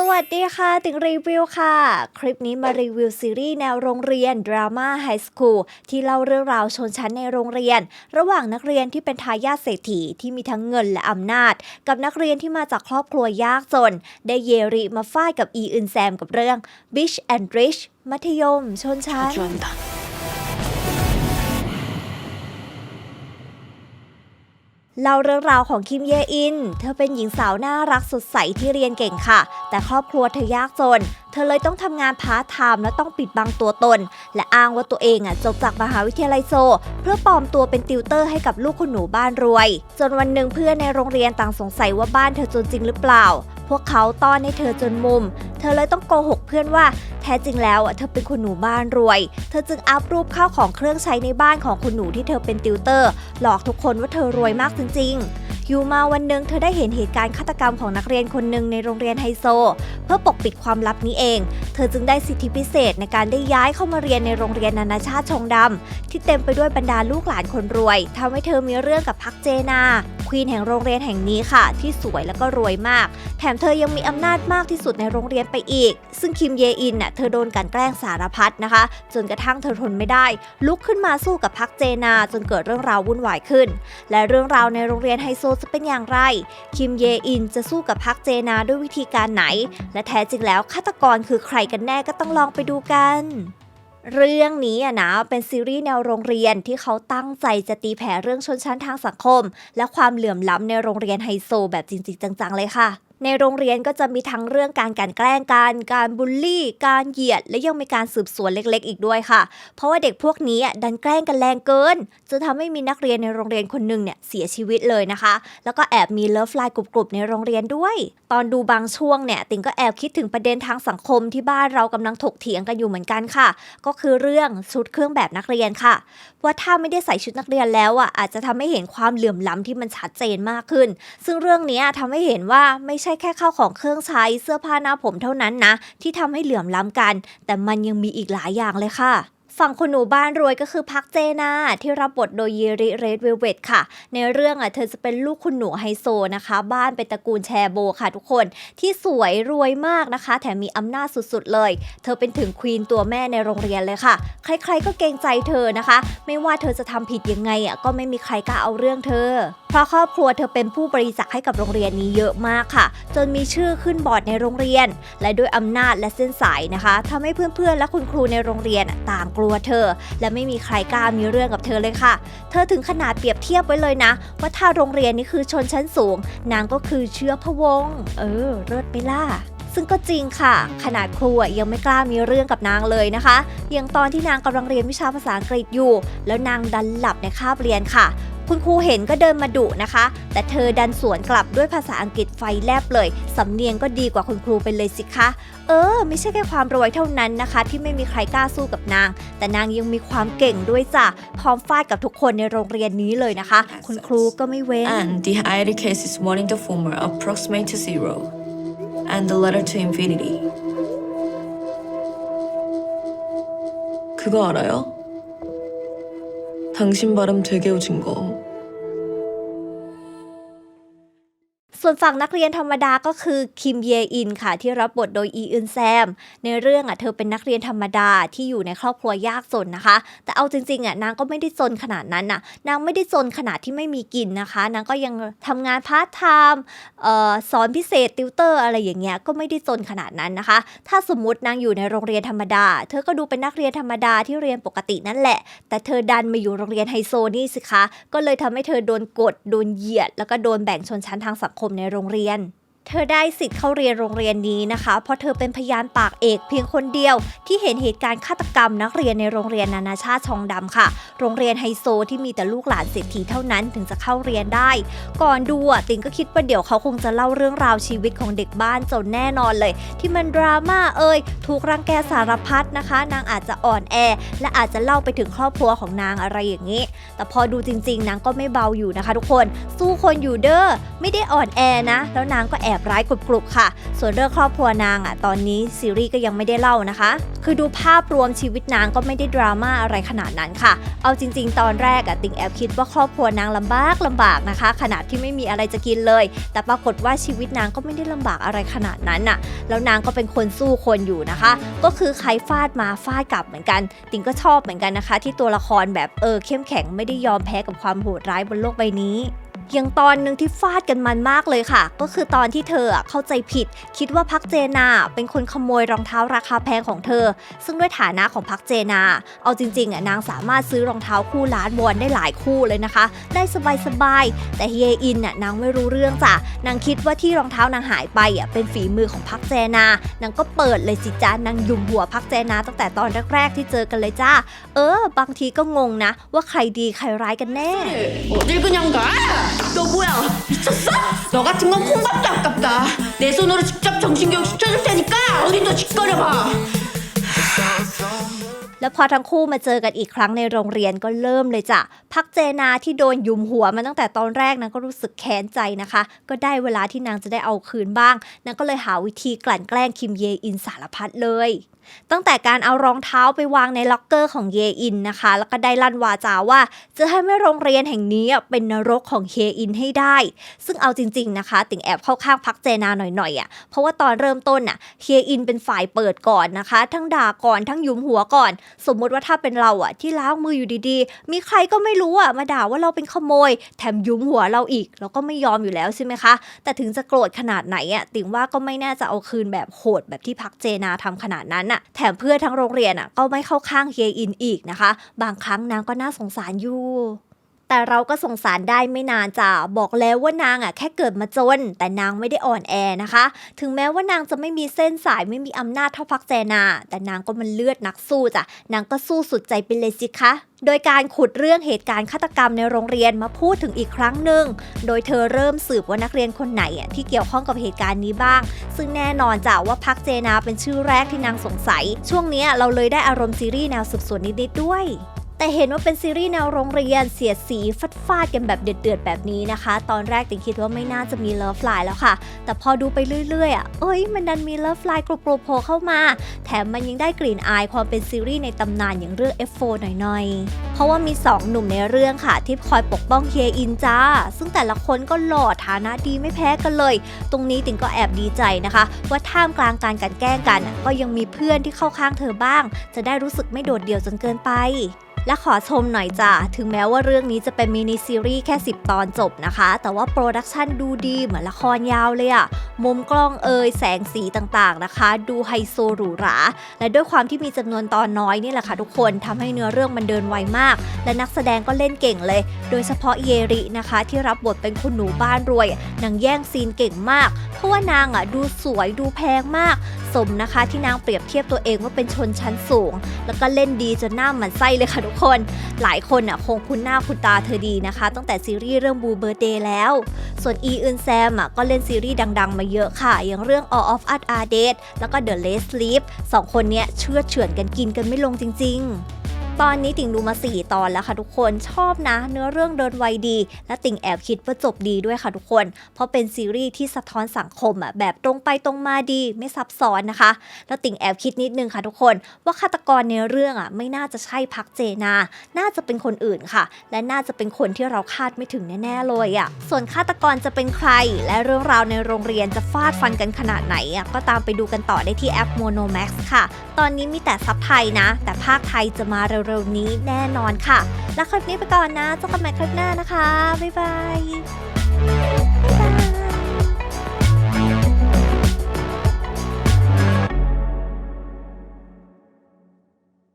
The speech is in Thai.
สวัสดีค่ะ ติงรีวิวค่ะ คลิปนี้มารีวิวซีรีส์แนวโรงเรียนดราม่าไฮสคูลที่เล่าเรื่องราวชนชั้นในโรงเรียน ระหว่างนักเรียนที่เป็นทายาทเศรษฐีที่มีทั้งเงินและอำนาจ กับนักเรียนที่มาจากครอบครัวยากจน ได้เยริมาฟาดกับอีอึนแซมกับเรื่อง Bitch and Rich มัธยม ชนชั้น เล่าเรื่องราวของคิมเยอิน เธอเป็นหญิงสาวน่ารักสดใสที่เรียนเก่งค่ะ แต่ครอบครัวเธอยากจน เธอเลยต้องทำงานพาร์ทไทม์และต้องปิดบังตัวตน และอ้างว่าตัวเองอะจบจากมหาวิทยาลัยโซ เพื่อปลอมตัวเป็นติวเตอร์ให้กับลูกคนหนูบ้านรวย จนวันหนึ่งเพื่อนในโรงเรียนต่างสงสัยว่าบ้านเธอจนจริงหรือเปล่า พวกเขาต้อนให้เธอจนมุม เธอเลยต้องโกหกเพื่อนว่า แท้จริงแล้วอะเธอเป็นคนหนูบ้านรวย เธอจึงอัพรูปข้าวของเครื่องใช้ในบ้านของคุณหนูที่เธอเป็นติวเตอร์ หลอกทุกคนว่าเธอรวยมากจริงๆ อยู่มาวันหนึ่งเธอได้เห็นเหตุการณ์ฆาตกรรมของนักเรียนคนหนึ่งในโรงเรียนไฮโซ เพื่อปกปิดความลับนี้เอง เธอจึงได้สิทธิพิเศษในการได้ย้ายเข้ามาเรียนในโรงเรียนนานาชาติชงดำที่เต็มไปด้วยบรรดาลูกหลานคนรวยทำให้เธอมีเรื่องกับพักเจนา ควีนแห่งโรงเรียนแห่งนี้ค่ะ ที่สวยแล้วก็รวยมาก แถมเธอยังมีอำนาจมากที่สุดในโรงเรียนไปอีก ซึ่งคิมเยอินน่ะเธอโดนกันแกล้งสารพัดนะคะ จนกระทั่งเธอทนไม่ได้ ลุกขึ้นมาสู้กับพักเจนา จนเกิดเรื่องราววุ่นวายขึ้น และเรื่องราวในโรงเรียนไฮโซจะเป็นอย่างไร คิมเยอินจะสู้กับพักเจนาด้วยวิธีการไหน และแท้จริงแล้วฆาตกรคือใครกันแน่ก็ต้องลองไปดูกัน เรื่องนี้อะนะเป็นซีรีส์แนวโรงเรียนที่เขาตั้งใจจะตีแผ่เรื่องชนชั้นทางสังคม และความเหลื่อมล้ำในโรงเรียนไฮโซแบบจริงๆจังๆเลยค่ะในโรงเรียนก็จะมีทั้งเรื่องการกันแกล้งกัน การบูลลี่ การเหยียด และยังมีการสืบสวนเล็กๆ อีกด้วยค่ะ เพราะว่าเด็กพวกนี้ดันแกล้งกันแรงเกินจนทำให้มีนักเรียนในโรงเรียนคนหนึ่งเนี่ยเสียชีวิตเลยนะคะ แล้วก็แอบมีเลิฟไลน์กลุ่มๆในโรงเรียนด้วย ตอนดูบางช่วงเนี่ยติงก็แอบคิดถึงประเด็นทางสังคมที่บ้านเรากำลังถกเถียงกันอยู่เหมือนกันค่ะ ก็คือเรื่องชุดเครื่องแบบนักเรียนค่ะ ว่าถ้าไม่ได้ใส่ชุดนักเรียนแล้วอะอาจจะทำให้เห็นความเหลื่อมล้ำที่มันชัดเจนมากขึ้น ซึ่งเรื่องนี้ยทำให้เห็นว่าไม่ช่แค่ข้าวของเครื่องใช้เสื้อผ้าหน้าผมเท่านั้นนะ ที่ทำให้เหลื่อมล้ำกัน แต่มันยังมีอีกหลายอย่างเลยค่ะ ฝั่งคุณหนูบ้านรวยก็คือพักเจนาที่รับบทโดยเยริเรดเวเวตค่ะ ในเรื่องอะเธอจะเป็นลูกคุณหนูไฮโซนะคะ บ้านเป็นตระกูลแชร์โบค่ะทุกคนที่สวยรวยมากนะคะ แถมมีอำนาจสุดๆเลย เธอเป็นถึงควีนตัวแม่ในโรงเรียนเลยค่ะ ใครๆก็เกรงใจเธอนะคะ ไม่ว่าเธอจะทำผิดยังไงอะก็ไม่มีใครกล้าเอาเรื่องเธอ เพราะครอบครัวเธอเป็นผู้บริจาคให้กับโรงเรียนนี้เยอะมากค่ะ จนมีชื่อขึ้นบอร์ดในโรงเรียน และด้วยอำนาจและเส้นสายนะคะทำให้เพื่อนๆและคุณครูในโรงเรียนต่างกลัวเธอ และไม่มีใครกล้ามีเรื่องกับเธอเลยค่ะ เธอถึงขนาดเปรียบเทียบไว้เลยนะ ว่าถ้าโรงเรียนนี้คือชนชั้นสูง นางก็คือเชื้อพระวงศ์เออเลิศไปล่ะซึ่งก็จริงค่ะ ขนาดครูยังไม่กล้ามีเรื่องกับนางเลยนะคะอย่างตอนที่นางกำลังเรียนวิชาภาษาอังกฤษอยู่ แล้วนางดันหลับในคาบเรียนค่ะ คุณครูเห็นก็เดินมาดุนะคะ แต่เธอดันสวนกลับด้วยภาษาอังกฤษไฟแลบเลย สำเนียงก็ดีกว่าคุณครูไปเลยสิคะ เออ ไม่ใช่แค่ความรวยเท่านั้นนะคะ ที่ไม่มีใครกล้าสู้กับนาง แต่นางยังมีความเก่งด้วยจ้ะ พร้อมฟาดกับทุกคนในโรงเรียนนี้เลยนะคะ คุณครูก็ไม่เว้น And the hierarchy case is 1 in the former approximate to zero, and the letter to infinity. 그거 알아요? 당신 발음 되게 오진 거. ส่วนฝั่งนักเรียนธรรมดาก็คือคิมเยอินค่ะ ที่รับบทโดยอีอึนแซม ในเรื่องอะเธอเป็นนักเรียนธรรมดาที่อยู่ในครอบครัวยากจนนะคะ แต่เอาจริงๆอะนางก็ไม่ได้จนขนาดนั้นน่ะนางไม่ได้จนขนาดที่ไม่มีกินนะคะนางก็ยังทำงานพาร์ทไทม์สอนพิเศษติวเตอร์อะไรอย่างเงี้ยก็ไม่ได้จนขนาดนั้นนะคะ ถ้าสมมตินางอยู่ในโรงเรียนธรรมดา เธอก็ดูเป็นนักเรียนธรรมดาที่เรียนปกตินั่นแหละ แต่เธอดันมาอยู่โรงเรียนไฮโซนี่สิคะก็เลยทำให้เธอโดนกดโดนเหยียด แล้วก็โดนแบ่งชนชั้นทางสังคมในโรงเรียน เธอได้สิทธิ์เข้าเรียนโรงเรียนนี้นะคะ เพราะเธอเป็นพยานปากเอกเพียงคนเดียว ที่เห็นเหตุการณ์ฆาตกรรมนักเรียนในโรงเรียนนานาชาติชองดำค่ะ โรงเรียนไฮโซที่มีแต่ลูกหลานเศรษฐีเท่านั้นถึงจะเข้าเรียนได้ ก่อนดูอะติงก็คิดว่าเดี๋ยวเขาคงจะเล่าเรื่องราวชีวิตของเด็กบ้านจนแน่นอนเลย ที่มันดราม่าเอ่ยถูกรังแกสารพัดนะคะ นางอาจจะอ่อนแอ และอาจจะเล่าไปถึงครอบครัวของนางอะไรอย่างนี้ แต่พอดูจริง ๆนางก็ไม่เบาอยู่นะคะ ทุกคน สู้คนอยู่เด้อไม่ได้อ่อนแอนะ แล้วนางก็แอบอบร้ายกรุบๆค่ะ ส่วนเรื่องครอบครัวนางอะตอนนี้ซีรีส์ก็ยังไม่ได้เล่านะคะ คือดูภาพรวมชีวิตนางก็ไม่ได้ดราม่าอะไรขนาดนั้นค่ะ เอาจริง ๆ ตอนแรกอะติงแอบคิดว่าครอบครัวนางลำบากลำบากนะคะ ขนาดที่ไม่มีอะไรจะกินเลย แต่ปรากฏว่าชีวิตนางก็ไม่ได้ลำบากอะไรขนาดนั้นน่ะ แล้วนางก็เป็นคนสู้คนอยู่นะคะ ก็คือใครฟาดมาฟาดกลับเหมือนกัน ติงก็ชอบเหมือนกันนะคะ ที่ตัวละครแบบเออเข้มแข็งไม่ได้ยอมแพ้กับความโหดร้ายบนโลกใบนี้ อย่างตอนหนึ่งที่ฟาดกันมันมากเลยค่ะ ก็คือตอนที่เธอเข้าใจผิด คิดว่าพักเจนาเป็นคนขโมยรองเท้าราคาแพงของเธอ ซึ่งด้วยฐานะของพักเจนา เอาจริงๆอะนางสามารถซื้อรองเท้าคู่ล้านวอนได้หลายคู่เลยนะคะ ได้สบายๆแต่เฮียอินน่ะนางไม่รู้เรื่องจ้ะนางคิดว่าที่รองเท้านางหายไปอะเป็นฝีมือของพักเจนานางก็เปิดเลยสิจ้านางยุมหัวพักเจนาตั้งแต่ตอนแรกๆ ที่เจอกันเลยจ้าเออ บางทีก็งงนะ ว่าใครดีใครร้ายกันแน่โอ้ยกูยังกะ 너 같은 건 콩밥도 아깝다. 내 손으로 직접 정신교육 시켜줄 테니까 어디 또 짓거려봐. แล้วพอทั้งคู่มาเจอกันอีกครั้งในโรงเรียนก็เริ่มเลยจ้ะพักเจนาที่โดนยุมหัวมาตั้งแต่ตอนแรกนางก็รู้สึกแค้นใจนะคะ ก็ได้เวลาที่นางจะได้เอาคืนบ้างนางก็เลยหาวิธีกลั่นแกล้งคิมเยอินสารพัดเลยตั้งแต่การเอารองเท้าไปวางในล็อกเกอร์ของเยอินนะคะ แล้วก็ได้ลั่นวาจาว่า จะให้ไม่โรงเรียนแห่งนี้เป็นนรกของเฮอินให้ได้ ซึ่งเอาจริง ๆนะคะ ติ่งแอบเข้าข้างพักเจนาหน่อยๆอะเพราะว่าตอนเริ่มต้นน่ะเฮอินเป็นฝ่ายเปิดก่อนนะคะ ทั้งด่าก่อนทั้งยุมหัวก่อนสมมติว่าถ้าเป็นเราอะที่ล้างมืออยู่ดีๆ มีใครก็ไม่รู้อะมาด่าว่าเราเป็นขโมย แถมยุ้มหัวเราอีก เราก็ไม่ยอมอยู่แล้วใช่ไหมคะ แต่ถึงจะโกรธขนาดไหนอะติงว่าก็ไม่น่าจะเอาคืนแบบโหดแบบที่พักเจนาทำขนาดนั้นอะแถมเพื่อนทั้งโรงเรียนอะก็ไม่เข้าข้างเฮียอินอีกนะคะ บางครั้งนางก็น่าสงสารอยู่ แต่เราก็สงสารได้ไม่นานจ้ะบอกแล้วว่านางอะแค่เกิดมาจน แต่นางไม่ได้อ่อนแอนะคะ ถึงแม้ว่านางจะไม่มีเส้นสายไม่มีอำนาจเท่าพักแจนา แต่นางก็มันเลือดนักสู้จ้ะนางก็สู้สุดใจไปเลยสิคะโดยการขุดเรื่องเหตุการณ์ฆาตกรรมในโรงเรียนมาพูดถึงอีกครั้งหนึ่ง โดยเธอเริ่มสืบว่านักเรียนคนไหนอะที่เกี่ยวข้องกับเหตุการณ์นี้บ้าง ซึ่งแน่นอนจ้ะว่าพักเจนาเป็นชื่อแรกที่นางสงสัย ช่วงนี้เราเลยได้อารมณ์ซีรีส์แนวสืบสวนนิดๆด้วย แต่เห็นว่าเป็นซีรีส์แนวโรงเรียนเสียดสีฟัดฟาดกันแบบเดือดๆแบบนี้นะคะ ตอนแรกติงคิดว่าไม่น่าจะมีเลิฟไลน์แล้วค่ะ แต่พอดูไปเรื่อยๆอะเอ้ยมันดันมีเลิฟไลน์กรุบๆโผล่เข้ามา แถมมันยังได้กลิ่นอายความเป็นซีรีส์ในตำนานอย่างเรื่อง F4 หน่อยๆ เพราะว่ามี 2 หนุ่มในเรื่องค่ะ ที่คอยปกป้องเฮียอินจ้า ซึ่งแต่ละคนก็หล่อฐานะดีไม่แพ้กันเลย ตรงนี้ติงก็แอบดีใจนะคะ ว่าท่ามกลางการกันแกล้งกัน ก็ยังมีเพื่อนที่เข้าข้างเธอบ้าง จะได้รู้สึกไม่โดดเดี่ยวจนเกินไป และขอชมหน่อยจ้ะ ถึงแม้ว่าเรื่องนี้จะเป็นมินิซีรีส์แค่ 10 ตอนจบนะคะ แต่ว่าโปรดักชันดูดีเหมือนละครยาวเลยอะ มุมกล้องเอยแสงสีต่างๆนะคะ ดูไฮโซหรูหรา และด้วยความที่มีจำนวนตอนน้อยนี่แหละค่ะทุกคนทำให้เนื้อเรื่องมันเดินไวมาก และนักแสดงก็เล่นเก่งเลย โดยเฉพาะเยรินะคะ ที่รับบทเป็นคุณหนูบ้านรวยนางแย่งซีนเก่งมาก เพราะว่านางอะดูสวยดูแพงมาก สมนะคะที่นางเปรียบเทียบตัวเองว่าเป็นชนชั้นสูง แล้วก็เล่นดีจนหน้าหมันไส้เลยค่ะทุกคน หลายคนอะคงคุ้นหน้าคุ้นตาเธอดีนะคะ ตั้งแต่ซีรีส์เรื่องบูเบอร์เดย์แล้ว ส่วนอีอึนแซมอะก็เล่นซีรีส์ดัง ๆ มาเยอะค่ะ อย่างเรื่อง All of Us Are Dead แล้วก็ The Last Sleep สองคนเนี้ยเชื่อเฉือนกันกินกันไม่ลงจริง ๆ ตอนนี้ติ่งดูมา 4 ตอนแล้วค่ะทุกคนชอบนะ เนื้อเรื่องเดินไวดี และติ่งแอบคิดว่าจบดีด้วยค่ะทุกคน เพราะเป็นซีรีส์ที่สะท้อนสังคมอะแบบตรงไปตรงมาดีไม่ซับซ้อนนะคะ แล้วติ่งแอบคิดนิดนึงค่ะทุกคน ว่าฆาตกรในเรื่องอะไม่น่าจะใช่พักเจนา น่าจะเป็นคนอื่นค่ะ และน่าจะเป็นคนที่เราคาดไม่ถึงแน่ๆเลยอะส่วนฆาตกรจะเป็นใคร และเรื่องราวในโรงเรียนจะฟาดฟันกันขนาดไหนอะก็ตามไปดูกันต่อได้ที่แอป Mono Max ค่ะ ตอนนี้มีแต่ซับไทยนะ แต่ภาคไทยจะมาเร็วๆนี้แน่นอนค่ะ แล้วคลิปนี้ไปก่อนนะเจอกันใหม่คลิปหน้านะคะ บ๊ายบายบ๊ายบาย